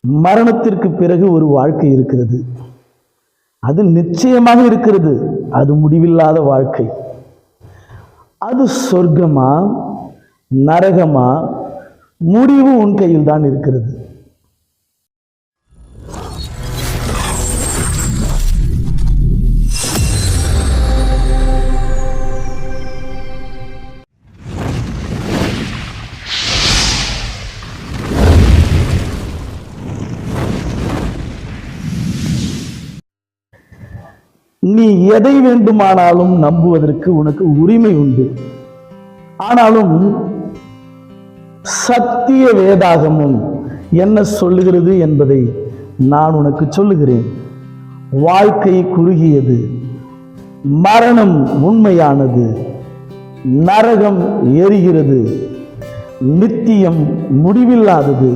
மரணத்திற்கு பிறகு ஒரு வாழ்க்கை இருக்கிறது. அது நிச்சயமாக இருக்கிறது. அது முடிவில்லாத வாழ்க்கை. அது சொர்க்கமா? நரகமா? முடிவு உன் கையில் தான் இருக்கிறது. நீ எதை வேண்டுமானாலும் நம்புவதற்கு உனக்கு உரிமை உண்டு. ஆனாலும் சத்திய வேதாகமும் என்ன சொல்லுகிறது என்பதை நான் உனக்கு சொல்லுகிறேன். வாழ்க்கை குறுகியது மரணம் உண்மையானது நரகம் எரிகிறது நித்தியம் முடிவில்லாதது.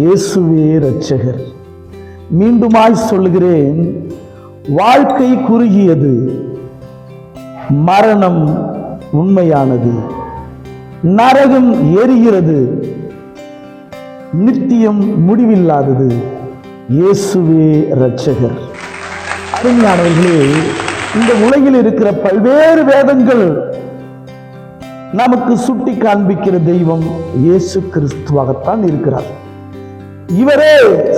இயேசுவே ரட்சகர் மீண்டுமாய் சொல்லுகிறேன் வாழ்க்கை குறுகியது. மரணம் உண்மையானது. நரகம் எரிகிறது நித்தியம் முடிவில்லாதது. இயேசுவே ரட்சகர் அருமையானவர்களே இந்த உலகில் இருக்கிற பல்வேறு வேதங்கள் நமக்கு சுட்டி காண்பிக்கிற தெய்வம் இயேசு கிறிஸ்துவாகத்தான் இருக்கிறார். இவரே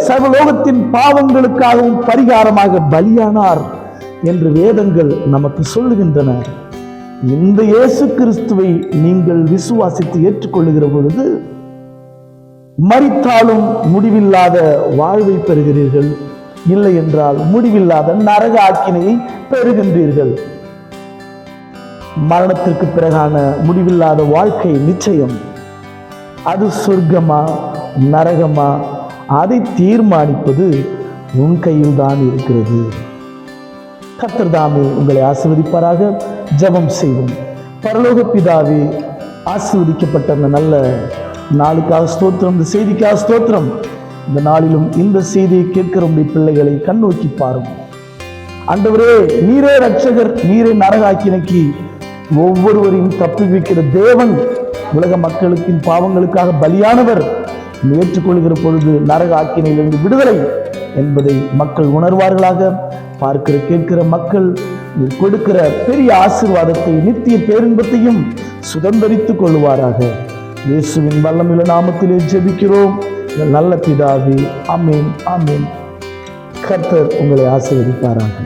சர்வலோகத்தின் பாவங்களுக்காகவும் பரிகாரமாக பலியானார் என்று வேதங்கள் நமக்கு சொல்லுகின்றன. இந்த இயேசு கிறிஸ்துவை நீங்கள் விசுவாசித்து ஏற்றுக்கொள்ளுகிற பொழுது மறித்தாலும் முடிவில்லாத வாழ்வை பெறுகிறீர்கள். இல்லை என்றால் முடிவில்லாத நரக ஆக்கினையை பெறுகின்றீர்கள். மரணத்திற்கு பிறகான முடிவில்லாத வாழ்க்கை நிச்சயம். அது சொர்க்கமா நரகமா அதை தீர்மானிப்பது உன் கையில் தான் இருக்கிறது. கர்த்தர் தாமே உங்களை ஆசிர்வதிப்பாராக. ஜெபம் செய்வோம். பரலோக பிதாவே ஆசீர்வதிக்கப்பட்ட அந்த நல்ல நாளுக்காக ஸ்தோத்திரம் இந்த செய்திக்காக ஸ்தோத்திரம். இந்த நாளிலும் இந்த செய்தியை கேட்கிற உடைய பிள்ளைகளை கண்ணோக்கி பாரும். ஆண்டவரே நீரே ரட்சகர் நீரே நரகாக்கினைக்கு ஒவ்வொருவரையும் தப்பிவிக்கிற தேவன் உலக மக்களுக்கின் பாவங்களுக்காக பலியானவர். ஏற்றுக்கொள்கிற பொழுது நரக ஆக்கினையிலிருந்து விடுதலை என்பதை மக்கள் உணர்வார்களாக. பார்க்கிற கேட்கிற மக்கள் கொடுக்கிற பெரிய ஆசீர்வாதத்தை நித்திய பேரின்பத்தையும் சுதந்திரித்துக் கொள்வாராக இயேசுவின் வல்லமில்ல நாமத்திலே ஜெபிக்கிறோம். நல்ல பிதாவி அமீன் அமீன் கர்த்தர் உங்களை ஆசீர்வதிப்பாராக.